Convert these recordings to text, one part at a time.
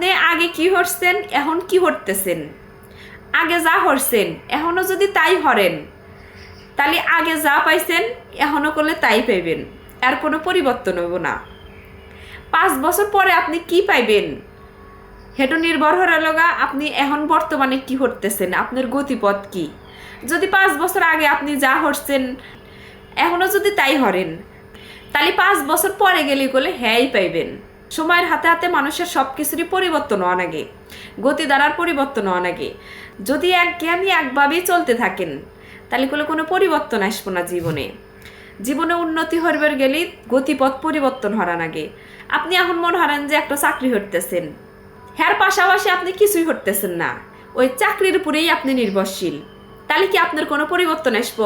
আপনি আগে কি হরছেন, এখন কি হরতেছেন? আগে যা হরছেন এখনও যদি তাই হরেন, তাহলে আগে যা পাইছেন এখনও করলে তাই পাইবেন, আর কোনো পরিবর্তন হইব না। পাঁচ বছর পরে আপনি কি পাইবেন? হেটো নির্ভর হওয়ার লগা আপনি এখন বর্তমানে কি হরতেছেন, আপনার গতিপথ কি? যদি পাঁচ বছর আগে আপনি যা হরছেন এখনও যদি তাই হরেন, তাহলে পাঁচ বছর পরে গেলে গেলে হ্যাঁই পাইবেন। সময়ের হাতে হাতে মানুষের সব কিছুরই পরিবর্তন হওয়া লাগে গতি দ্বারার পরিবর্তন হওয়া লাগে যদি এক জ্ঞানী একভাবেই চলতে থাকেন, তাহলে কোনো কোনো পরিবর্তন আসব না জীবনে। জীবনে উন্নতি হরবার গেলেই গতিপথ পরিবর্তন হরা লাগে আপনি এখন মনে হারেন যে একটা চাকরি হরতেছেন হ্যার পাশাপাশি আপনি কিছুই হরতেছেন না। ওই চাকরির উপরেই আপনি নির্ভরশীল। তাহলে কি আপনার কোনো পরিবর্তন আসব?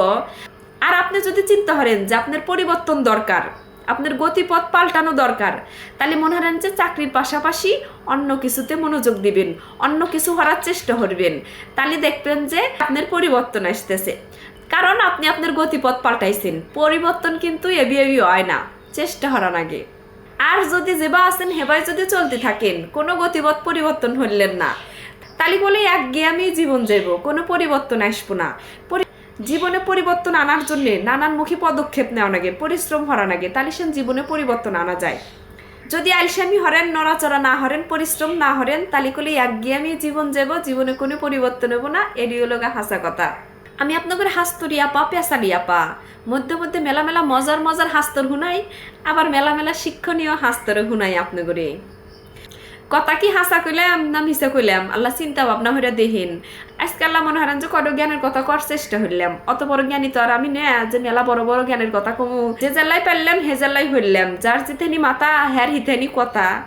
আর আপনি যদি চিন্তা করেন যে আপনার পরিবর্তন দরকার আপনার গতিপথ পাল্টানো দরকার। তাহলে মনে করেন যে চাকরির পাশাপাশি অন্য কিছুতে মনোযোগ দিবেন, অন্য কিছু করার চেষ্টা করবেন। তাহলে দেখবেন যে আপনার পরিবর্তন আসতেছে। কারণ আপনি আপনার গতিপথ পাল্টাইছেন, পরিবর্তন কিন্তু এবি এবি হয় না, চেষ্টা করার আগে। আর যদি যেবা আছেন হেবাই যদি চলতে থাকেন, কোনো গতিপথ পরিবর্তন হইলেন না। তাহলে বলে এক জ্ঞানী জীবন যাইব, কোনো পরিবর্তন আসব না। জীবনে পরিবর্তন আনার জন্য নানানমুখী পদক্ষেপ নেওয়া লাগে পরিশ্রম হরা লাগে সে জীবনে পরিবর্তন আনা যায়। যদি আলসামি হরেন, নড়াচড়া না হরেন, পরিশ্রম না হরেন করলে একঘেয়ামি জীবন যাব, জীবনে কোনো পরিবর্তন হব না, এডি হলো গা হাসা কথা। আমি আপনাদের হাস্তরি আপা পেশালি আপা মধ্যে মধ্যে মেলা মেলা মজার মজার হাস্তর হুনাই, আবার মেলা মেলা শিক্ষণীয় হাস্তর হুনাই আপনাদের কথা কি হাসা কইলাম না মিশা কইলাম? আল্লাহ চিন্তা ভাবনা হইরা দেহিন। আজকে আল্লাহ মনে হারান যে কত জ্ঞানের কথা কর চেষ্টা হইলাম। অত বড় জ্ঞানী তো আর আমি না, যে মেলা বড় বড় জ্ঞানের কথা কমু। যে জেল্লাই পারলাম, হে জেল্লাই হইলাম। যার জিতেনি মাথা হ্যার হিতেনি কথা।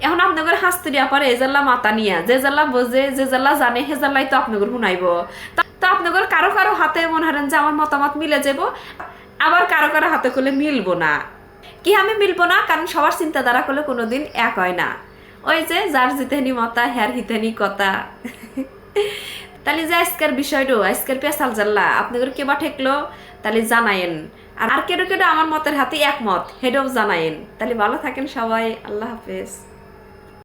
এখন আপনাদের হাস্তরি আপার এ জেল্লা মাথা নিয়া। যে জেল্লা বোঝে, যে জেল্লা জানে, হে জেল্লাই তো আপনাদের শুনাইব। তা- তো আপনাদের কারও কারও হাতে মনে হারেন যে আমার মতামত মিলে যাব। আবার কারও কারও হাতে করলে মিলবো না। কি আমি মিলবো না? কারণ সবার চিন্তাধারা করলে কোনোদিন এক হয় না। ওই যে যার জিতেনি মতা হ্যার হিতেনি কথা তাহলে যে আজকের বিষয়টা আজকের পেশাল জাল্লা আপনাদের কেবা ঠেকলো তাহলে জানায়েন। আর কেউ কেউ আমার মতের হাতে একমত হেডও জানায়েন। তাহলে ভালো থাকেন সবাই, আল্লাহ হাফেজ।